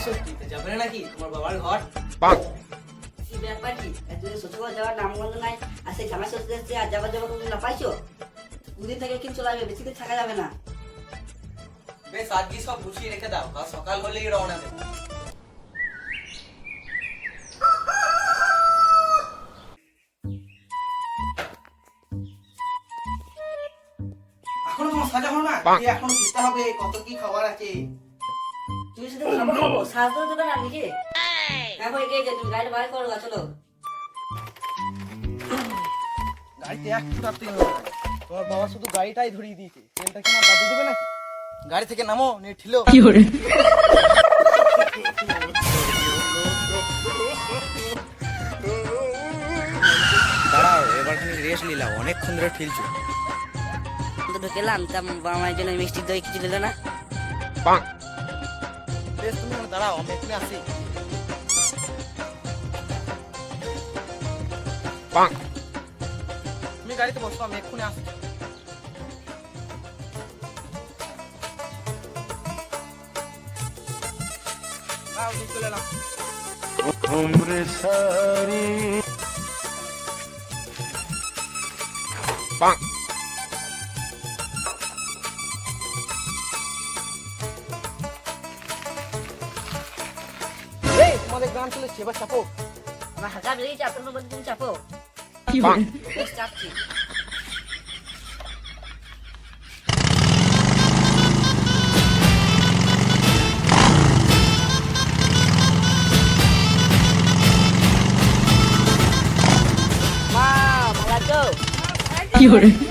কি ব্যাপার কি? এতদিন শ্বশুরবাড়ি যাওয়ার নামগন্ধ নাই আর সেই জামাই ষষ্ঠী এসছে আর যাবার যাবার কোনো না পাইছো? দুদিন থেকে কিন্তু চলে আসবে বেশি দিন থাকা যাবে না। বেশ আজকে সব গুছিয়ে রেখে দাও কাল সকাল হলেই রওনা দেবো। এখনও তোমার না? এই খেতে হবে? কত কি খাবার আছে? তুমি শুধু খাব খাব সাজ দেবে না নাকি গিয়েছে তুমি গাড়ি বার করো চলো। গাড়িতে এক ফুটার তেল তোমার বাবা শুধু গাড়িটাই ধরিয়ে দিয়েছে। তেলটা কি আমার দাদু দেবে নাকি? গাড়ি থেকে নামো নিয়ে ঠিলো। দাঁড়াও এবার রেস্ট নিলাম অনেকক্ষণ ধরে ঠেলছো। তো ঢুকেলাম তা আমার জন্য মিষ্টি দই কিছু দিলে না। বেশ তুমি দাঁড়াও আমি এখানে আসি তুমি গাড়িতে বসো আমি এক্ষুনি আসছি। দাও, দিয়ে তোমাদের গান চলেছে এবার চাপো আমার হাঁকা মধ্যে তুমি চাপো চাপছি খিদে লেগেছে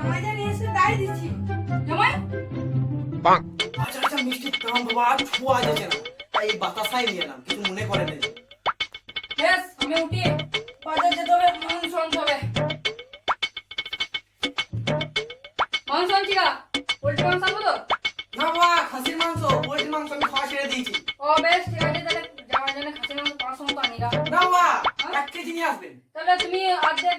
জামাই এসে দিচ্ছি। জামাই? আচ্ছা আচ্ছা মিষ্টি দাম বাবা আর ছোঁয়া যাচ্ছে না। তাই এই বাতাসাই নিয়ে এলাম কিছু মনে করে নেই। বেশ আমি উঠি। বাজার যেতে হবে মাংস আনতে হবে। মাংস আনছি গা? পোল্ট্রি মাংস আনব তো? না বাবা খাসির মাংস পোল্ট্রি মাংস আমি খাওয়া ছেড়ে দিয়েছি। ও বেশ ঠিক আছে তাহলে জামাই জন্য খাসি মাংস পাঁচশো মতো আনি না বাবা এক কেজি নিয়ে আসবেন। তাহলে তুমি অর্ধেক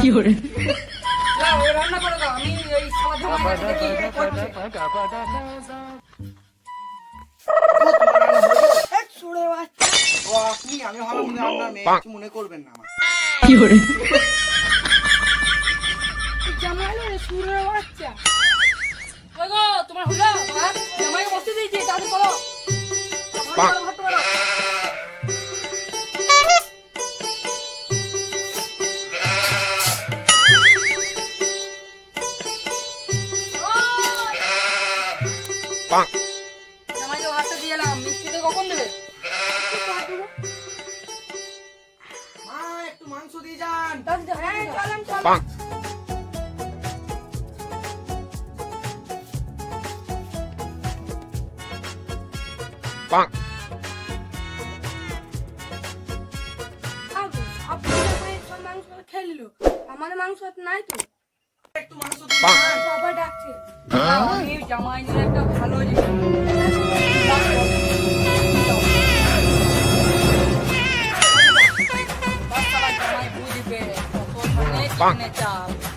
ও করে মনে মনে করবেন না আমার জামাই রে ছুড়ে বাচ্চা তোমার হলো জামাইকে দিয়েছি তাড়াতাড়ি করো ভাত করো, ভাত করো। জামাইকে ভাতটা দিয়ে এলাম। মিষ্টিতে কখন দেবে? মা একটু মাংস দিয়ে যান। হ্যাঁ চলাম চলাম খেললো আমাদের মাংস নাই তো। একটু মাংস যান। ডাকছে। জামাই একটা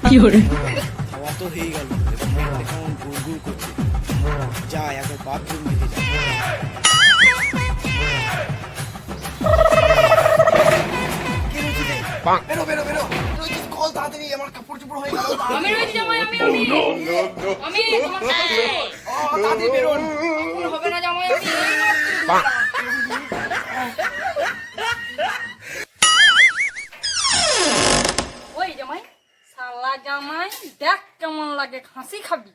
কি হরে খাওয়া হয়ে গেল। এখন গুড় যা এখন বাথরুম হয়ে গেল আমি রয়েছি জামাই আমি আমি। আমি তোমার সাথে ও তাড়াতাড়ি বেরো হবে না জামাই লাগে খাসি খাবি।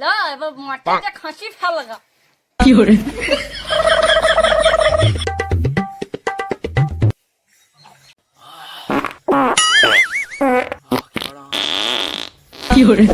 লা এবার মাটিতে খাসি ফেলগা। কি করে? কি করে?